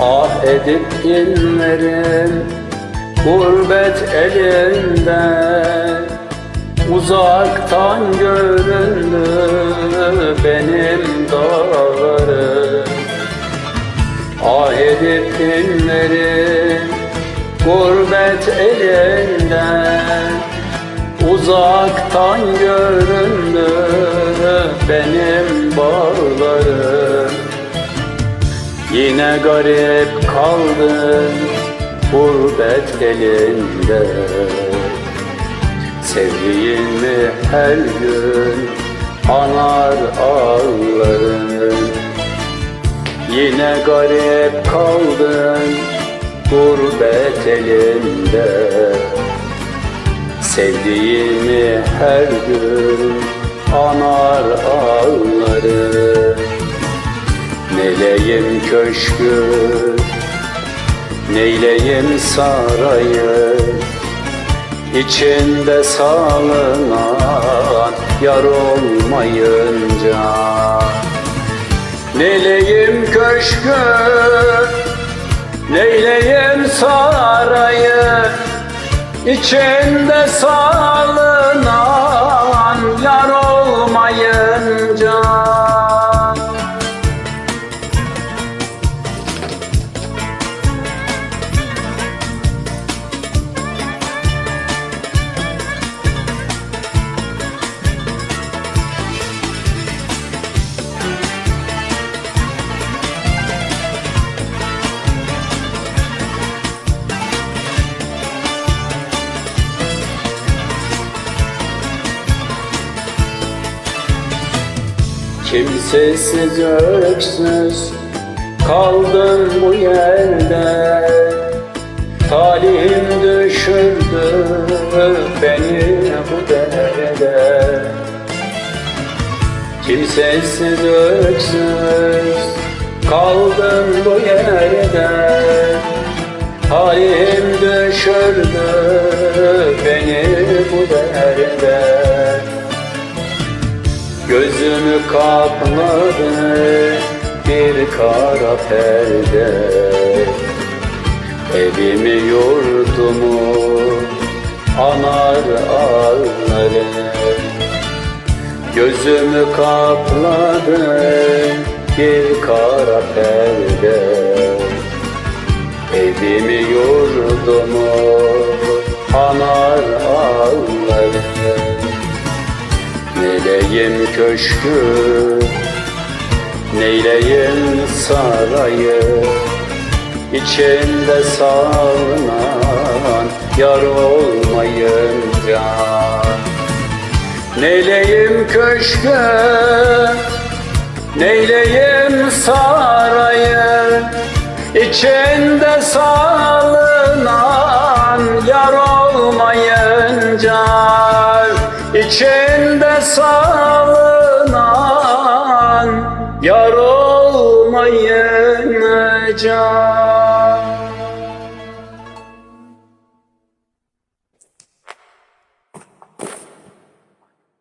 Ah edip inlerim gurbet elinde Uzaktan göründü benim dağlarım. Ah edip inlerim gurbet elinde Uzaktan göründü benim bağlarım Yine garip kaldım gurbet elinde. Sevdiğimi her gün anar ağlarım Yine garip kaldım gurbet elinde. Sevdiğimi her gün anar ağlarım Neyleyim köşkü, neyleyim sarayı? İçinde salınan yar olmayınca Neyleyim köşkü, neyleyim sarayı? İçinde salınan Kimsesiz öksüz kaldım bu yerde. Talihim düşürdü beni bu derde. Kimsesiz öksüz kaldım bu yerde. Halim düşürdü kapladı bir kara perde. Evimi yurdumu anar ağlarım Gözümü kapladı bir kara perde. Evimi yurdumu anar ağlarım Neyleyim köşkü, neyleyim sarayı? İçinde salınan yar olmayınca Neyleyim köşkü, neyleyim sarayı? İçinde salınan İçinde salınan yar olmayınca